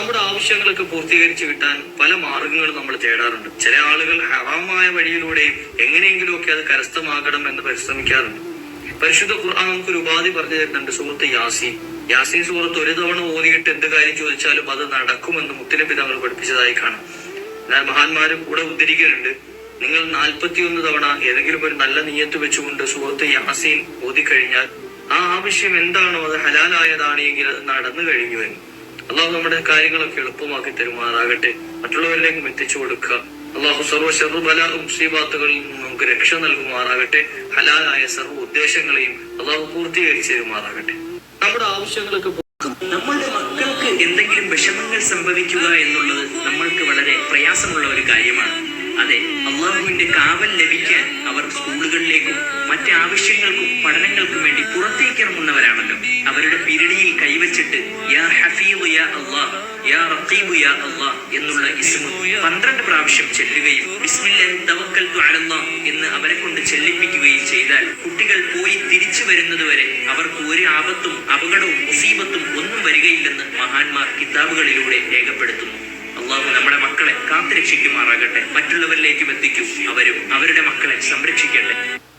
നമ്മുടെ ആവശ്യങ്ങളൊക്കെ പൂർത്തീകരിച്ചു കിട്ടാൻ പല മാർഗങ്ങളും നമ്മൾ തേടാറുണ്ട്. ചില ആളുകൾ ഹറാമായ വഴിയിലൂടെയും എങ്ങനെയെങ്കിലുമൊക്കെ അത് കരസ്ഥമാകണം എന്ന് പരിശ്രമിക്കാറുണ്ട്. പരിശുദ്ധ ഖുർആൻ നമുക്ക് ഒരു ഉപാധി പറഞ്ഞു തരുന്നുണ്ട്. സുഹൃത്ത് യാസി യാസീൻ സുഹൃത്ത് ഒരു തവണ ഓതിയിട്ട് എന്ത് കാര്യം ചോദിച്ചാലും അത് നടക്കുമെന്ന് മുത്തനബി തങ്ങൾ പഠിപ്പിച്ചതായി കാണാം. എന്നാൽ മഹാന്മാരും കൂടെ ഉദ്ധരിക്കുന്നുണ്ട്. നിങ്ങൾ നാൽപ്പത്തിയൊന്ന് തവണ ഏതെങ്കിലും ഒരു നല്ല നീയത്ത് വെച്ചുകൊണ്ട് സുഹൃത്ത് യാസീൻ ഓതിക്കഴിഞ്ഞാൽ ആ ആവശ്യം എന്താണോ അത് ഹലാലായതാണ് എങ്കിൽ അത് നടന്നു കഴിഞ്ഞു എന്ന്. അള്ളാഹു നമ്മുടെ കാര്യങ്ങളൊക്കെ എളുപ്പമാക്കി തരുമാറാകട്ടെ. മറ്റുള്ളവരിലേക്കും എത്തിച്ചു കൊടുക്കുക. അള്ളാഹു സർവ ചെറുബല മുസീബാത്തുകളിൽ നിന്നും നമുക്ക് രക്ഷ നൽകുമാറാകട്ടെ. ഹലാലായ സർവ ഉദ്ദേശങ്ങളെയും അള്ളാഹു പൂർത്തീകരിച്ചു തരുമാറാകട്ടെ. നമ്മുടെ ആവശ്യങ്ങളൊക്കെ നമ്മളുടെ മക്കൾക്ക് എന്തെങ്കിലും വിഷമങ്ങൾ സംഭവിക്കുക എന്നുള്ളത് നമ്മൾക്ക് വളരെ പ്രയാസമുള്ള ഒരു കാര്യമാണ്. അതെ അള്ളാഹുവിന്റെ കാവൽ ലഭിക്കാൻ അവർ സ്കൂളുകളിലേക്കും മറ്റ് ആവശ്യങ്ങൾക്കും പഠനങ്ങൾക്കും വേണ്ടി പുറത്തേക്ക് ഇറങ്ങുന്നവരാണല്ലോ അവരുടെ പിരടിയിൽ അള്ളാഹ് എന്നുള്ള ഇസ്മു പന്ത്രണ്ട് പ്രാവശ്യം ചെല്ലുകയും ബിസ്മില്ലാഹി തവക്കൽതു അലല്ലാഹ് എന്ന് അവരെ കൊണ്ട് ചെല്ലിപ്പിക്കുകയും ചെയ്താൽ കുട്ടികൾ പോയി തിരിച്ചു വരുന്നത് വരെ അവർക്ക് ഒരു ആപത്തും അപകടവും മുസീബത്തും ഒന്നും വരികയില്ലെന്ന് മഹാന്മാർ കിതാബുകളിലൂടെ രേഖപ്പെടുത്തുന്നു. അള്ളാഹു നമ്മുടെ മക്കളെ കാത്തുരക്ഷിക്കുമാറാകട്ടെ. മറ്റുള്ളവരിലേക്കും എത്തിക്കും. അവരും അവരുടെ മക്കളെ സംരക്ഷിക്കട്ടെ.